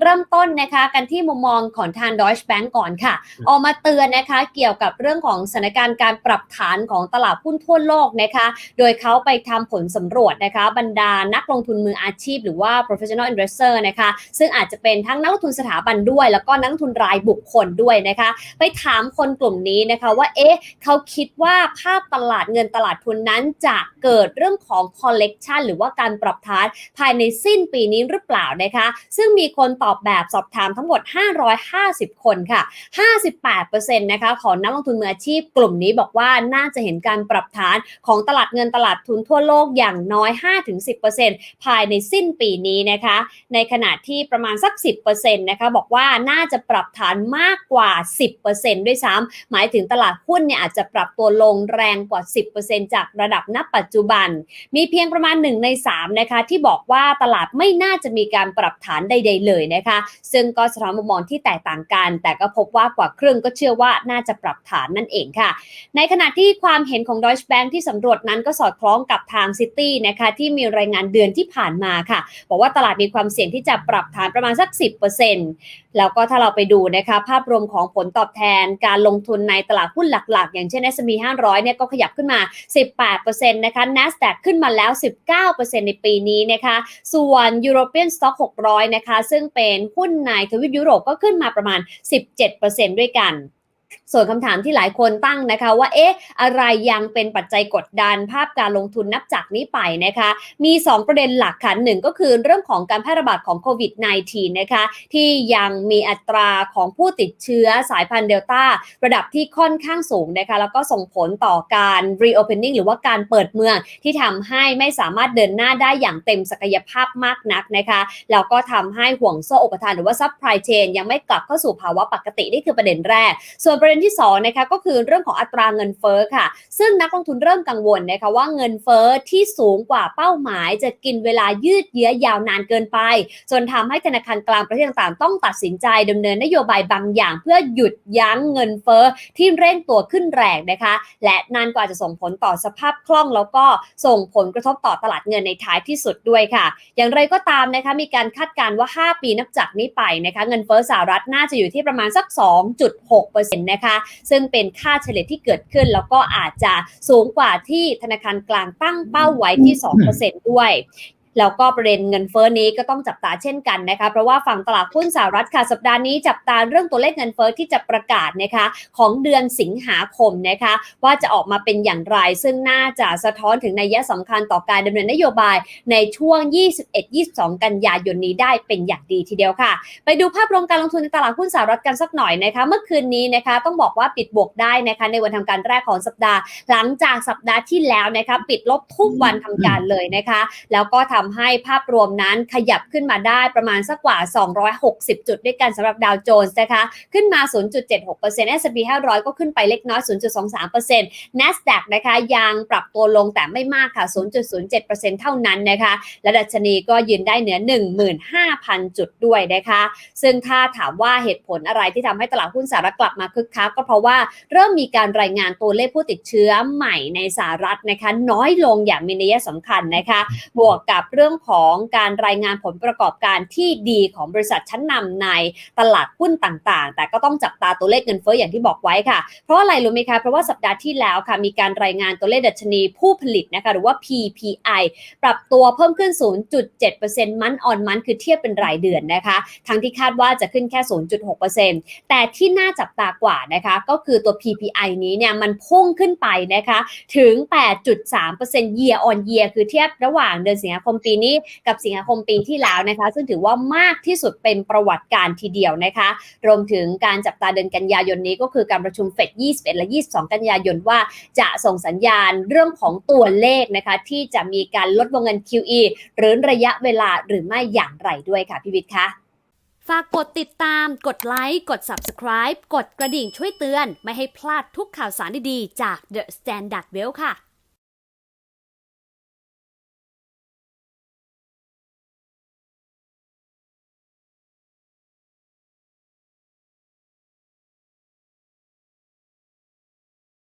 เริ่มต้นนะคะกันที่มุมมองของทาง Deutsche Bank ก่อนค่ะ ออกมาเตือนนะคะเกี่ยวกับเรื่องของสถานการณ์การปรับฐานของตลาดหุ้นทั่วโลกนะคะ โดยเขาไปทำผลสำรวจนะคะบรรดานักลงทุนมืออาชีพ หรือว่า professional investor นะคะซึ่งอาจจะเป็นทั้งนักลงทุนสถาบันด้วย แล้วก็นักลงทุนรายบุคคลด้วยนะคะ ไปถามคนกลุ่มนี้นะคะว่าเอ๊ะเขาคิดว่าภาพตลาดเงินตลาดทุนนั้นจะเกิดเรื่องของ collection หรือว่าการปรับฐานภายในสิ้นปีนี้หรือเปล่านะคะ ซึ่งมีคนตอบแบบสอบถามทั้งหมด 550 คนค่ะ 58%นะคะของนักลงทุนมืออาชีพกลุ่มนี้บอกว่าน่าจะเห็นการปรับฐานของตลาดเงินตลาดทุนทั่วโลกอย่างน้อย 5-10%ภายในสิ้นปีนี้นะคะ ในขณะที่ประมาณสัก 10%นะคะบอกว่าน่าจะปรับฐานมากกว่า 10%ด้วยซ้ำหมายถึงตลาดหุ้นเนี่ยอาจจะปรับตัวลงแรงกว่า 10%จากระดับณปัจจุบัน มีเพียงประมาณ 1 ใน 3 นะคะ ที่บอกว่าตลาดไม่น่าจะมีการปรับฐานใด ๆ เลยนะคะ ซึ่งก็สะท้อนมุมมองที่แตกต่างกัน แต่ก็พบว่ากว่าครึ่งก็เชื่อว่าน่าจะปรับฐานนั่นเองค่ะ ในขณะที่ความเห็นของ Deutsche Bank ที่สำรวจนั้นก็สอดคล้องกับทางซิตี้นะคะที่มีรายงานเดือนที่ผ่านมาค่ะ บอกว่าตลาดมีความเสี่ยงที่จะปรับฐานประมาณสัก 10% แล้วก็ถ้าเราไปดูนะคะภาพรวมของผลตอบแทนการลงทุนในตลาดหุ้นหลักๆ อย่างเช่น S&P 500 เนี่ยก็ขยับขึ้นมา 18%นะคะ NASDAQ ขึ้นมาแล้ว 19%ในปีนี้นะคะ ส่วน European Stock 600 นะคะ ซึ่งเป็นหุ้นในทวีปยุโรปก็ขึ้นมาประมาณ 17%ด้วยกัน ส่วนคำถามที่หลายคนตั้งนะคะว่าเอ๊ะอะไรยังเป็นปัจจัยกดดันภาพการลงทุนนับจากนี้ไปนะคะ มี 2 ประเด็นหลักค่ะหนึ่งก็คือเรื่องของการแพร่ระบาดของโควิด -19 นะคะที่ยังมีอัตราของผู้ติดเชื้อสายพันธุ์เดลต้าระดับที่ค่อนข้างสูงนะคะแล้วก็ส่งผลต่อการ reopening หรือว่าการเปิดเมืองที่ทำให้ไม่สามารถเดินหน้าได้อย่างเต็มศักยภาพมากนักนะคะแล้วก็ทำให้ห่วงโซ่อุปทานหรือว่า supply chain ยังไม่กลับเข้าสู่ภาวะปกตินี่คือประเด็นแรก ส่วนประเด็นที่2นะคะก็คือเรื่องของอัตราเงินเฟ้อค่ะ ซึ่งนักลงทุนเริ่มกังวลนะคะว่าเงินเฟ้อที่สูงกว่าเป้าหมาย จะกินเวลายืดเยื้อยาวนานเกินไป จนทำให้ธนาคารกลางประเทศต่างๆ ต้องตัดสินใจดำเนินนโยบายบางอย่าง เพื่อหยุดยั้งเงินเฟ้อที่เร่งตัวขึ้นแรงนะคะ และนั่นก็อาจจะส่งผลต่อสภาพคล่อง แล้วก็ส่งผลกระทบต่อตลาดเงินในท้ายที่สุดด้วยค่ะ อย่างไรก็ตามนะคะมีการคาดการณ์ว่า 5 ปีนับจากนี้ไปนะคะเงินเฟ้อสหรัฐน่าจะอยู่ที่ประมาณสัก 2.6%นะคะ ซึ่งเป็นค่าเฉลี่ยที่เกิดขึ้น แล้วก็อาจจะสูงกว่าที่ธนาคารกลางตั้งเป้าไว้ที่ 2%ด้วย แล้วก็ประเด็นเงินเฟ้อนี้ก็ต้องจับตาเช่นกันนะคะ เพราะว่าฝั่งตลาดหุ้นสหรัฐค่ะสัปดาห์นี้จับตาเรื่องตัวเลขเงินเฟ้อที่จะประกาศนะคะของเดือนสิงหาคมนะคะว่าจะออกมาเป็นอย่างไร ซึ่งน่าจะสะท้อนถึงนัยสำคัญต่อการดำเนินนโยบายในช่วง 21-22 กันยายนนี้ได้เป็นอย่างดีทีเดียวค่ะ ไปดูภาพรวมการลงทุนในตลาดหุ้นสหรัฐกันสักหน่อยนะคะ เมื่อคืนนี้นะคะต้องบอกว่าปิดบวกได้นะคะในวันทำการแรกของสัปดาห์ หลังจากสัปดาห์ที่แล้วนะคะปิดลบทุกวันทำการเลยนะคะ แล้วก็ทำำให้ภาพรวมนั้นขยับขึ้นมาได้ประมาณสักกว่า 260 จุดด้วยกันสำหรับดาวโจนส์นะคะ ขึ้นมา 0.76% S&P 500 ก็ขึ้นไปเล็กน้อย 0.23% NASDAQ นะคะยังปรับตัวลงแต่ไม่มากค่ะ 0.07%เท่านั้นนะคะและดัชนีก็ยืนได้เหนือ 15,000 จุดด้วยนะคะ ซึ่งถ้าถามว่าเหตุผลอะไรที่ทำให้ตลาดหุ้นสหรัฐกลับมาคึกคักก็เพราะว่าเริ่มมีการรายงานตัวเลขผู้ติดเชื้อใหม่ในสหรัฐนะคะ น้อยลงอย่างมีนัยสำคัญนะคะ บวกกับเรื่องของการรายงานผลประกอบการที่ดีของบริษัทชั้นนำในตลาดหุ้นต่างๆ แต่ก็ต้องจับตาตัวเลขเงินเฟ้ออย่างที่บอกไว้ค่ะ เพราะอะไรรู้ไหมคะเพราะว่าสัปดาห์ที่แล้วค่ะมีการรายงานตัวเลขดัชนีผู้ผลิตนะคะหรือว่า PPI ปรับตัวเพิ่มขึ้น 0.7%มันออนมันคือเทียบเป็นรายเดือนนะคะ ทั้งที่คาดว่าจะขึ้นแค่ 0.6%แต่ที่น่าจับตากว่านะคะก็คือตัว PPI นี้เนี่ยมันพุ่งขึ้นไปนะคะถึง 8.3% year on year คือเทียบระหว่างเดือนสิงหาคมปีนี้กับสิงหาคมปีที่แล้วนะคะ ซึ่งถือว่ามากที่สุดเป็นประวัติการทีเดียวนะคะ รวมถึงการจับตาเดือนกันยายนนี้ก็คือการประชุมเฟด 21 และ 22 กันยายนว่าจะส่งสัญญาณเรื่องของตัวเลขนะคะที่จะมีการลดวงเงิน QE หรือระยะเวลาหรือไม่อย่างไรด้วยค่ะพี่วิทย์คะฝากกดติดตาม กดไลค์ กด Subscribe กดกระดิ่งช่วยเตือน ไม่ให้พลาดทุกข่าวสารดีๆ จาก The Standard Well ค่ะ